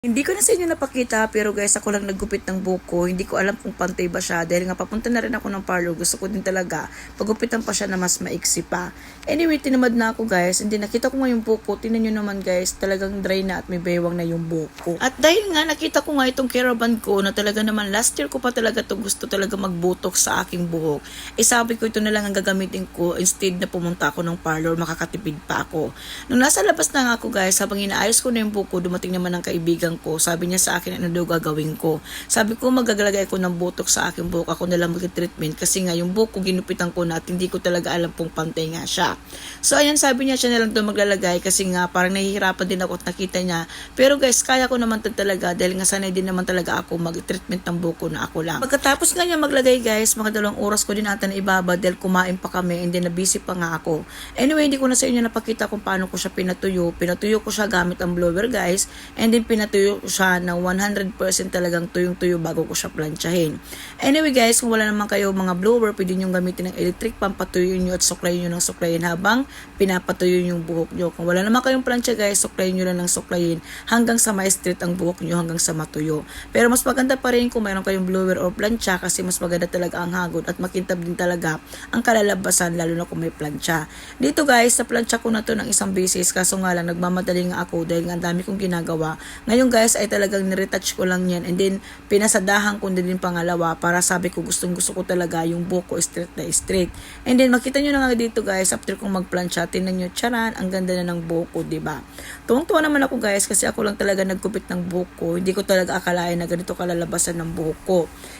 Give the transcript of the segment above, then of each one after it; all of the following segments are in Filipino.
Hindi ko na sa inyo napakita pero guys ako lang naggupit ng buko. Hindi ko alam kung pantay ba siya dahil nga papunta na rin ako ng parlor. Gusto ko din talaga pagupitan pa siya na mas maiksi pa. Anyway, tinamad na ako guys. Hindi nakita ko nga yung buko. Tingnan nyo naman guys, talagang dry na at may baywang na yung buko. At dahil nga nakita ko nga itong caravan ko na talaga naman last year ko pa talaga to gusto talaga magbutok sa aking buhok. Eh sabi ko ito na lang ang gagamitin ko instead na pumunta ako ng parlor makakatipid pa ako. Nung nasa labas na nga ako guys, habang inaayos ko na yung buko, dumating naman ang kaibigan ko. Sabi niya sa akin ano daw gagawin ko. Sabi ko magagalagay ko ng butok sa aking buhok. Ako na lang mag-treatment kasi nga yung buhok ko ginupitan ko na at hindi ko talaga alam kung pantay nga siya. So ayan sabi niya siya na lang daw maglalagay kasi nga parang nahihirapan din ako at nakita niya. Pero guys, kaya ko naman talaga dahil nga sanay din naman talaga ako mag-treatment ng buhok ko na ako lang. Pagkatapos nga niya maglagay guys, mga dalawang oras ko din ata na ibaba dahil kumain pa kami and then na busy pa nga ako. Anyway, hindi ko na sa inyo napakita kung paano ko siya pinatuyo. Pinatuyo ko siya gamit ang blower guys and then pinatuyo ko siya na 100% talagang tuyong-tuyo bago ko siya planchahin. Anyway guys, kung wala naman kayo mga blower, pwede nyo gamitin ng electric pan, patuyuin nyo at suklayin nyo ng suklayin habang pinapatuyo yung buhok nyo. Kung wala naman kayong plancha guys, suklayin nyo lang ng suklayin hanggang sa ma-straight ang buhok nyo hanggang sa matuyo. Pero mas maganda pa rin kung mayroon kayong blower or plancha kasi mas maganda talaga ang hagod at makintab din talaga ang kalalabasan lalo na kung may plancha. Dito guys, sa plancha ko na to ng isang beses kaso nga lang nagmamadali nga ako dahil nga dami kong ginagawa. Ngayon guys ay talagang niretouch ko lang yan and then pinasadahan ko din yung pangalawa para sabi ko gustong gusto ko talaga yung buhok ko straight na straight. And then makita nyo na nga dito guys after kong magplancha, tingnan nyo, charan, ang ganda na ng buhok ko, diba? Tuwang-tuwa naman ako guys kasi ako lang talaga nagkupit ng buhok ko. Hindi ko talaga akalain na ganito kalalabasan ng buhok ko.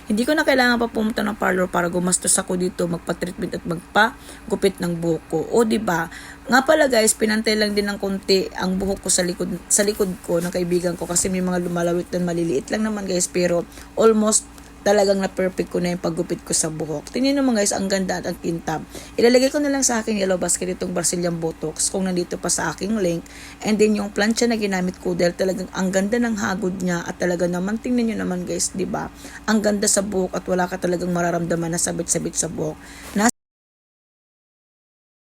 Hindi ko na kailangan pa pumunta ng parlor para gumastos ako dito magpa-treatment at magpa-gupit ng buhok ko. O ba? Nga pala guys, pinantay lang din ng konti ang buhok ko sa likod sa likod ko ng kaibigan ko kasi may mga lumalawit doon maliliit lang naman guys pero almost talagang na perfect ko na yung paggupit ko sa buhok. Tingnan naman guys, ang ganda at ang kintab. Ilalagay ko na lang sa aking yellow basket itong Brazilian Botox kung nandito pa sa aking link. And then yung plancha na ginamit ko dahil talagang ang ganda ng hagod niya at talaga naman tingnan nyo naman guys, di ba? Ang ganda sa buhok at wala ka talagang mararamdaman na sabit-sabit sa buhok. Nas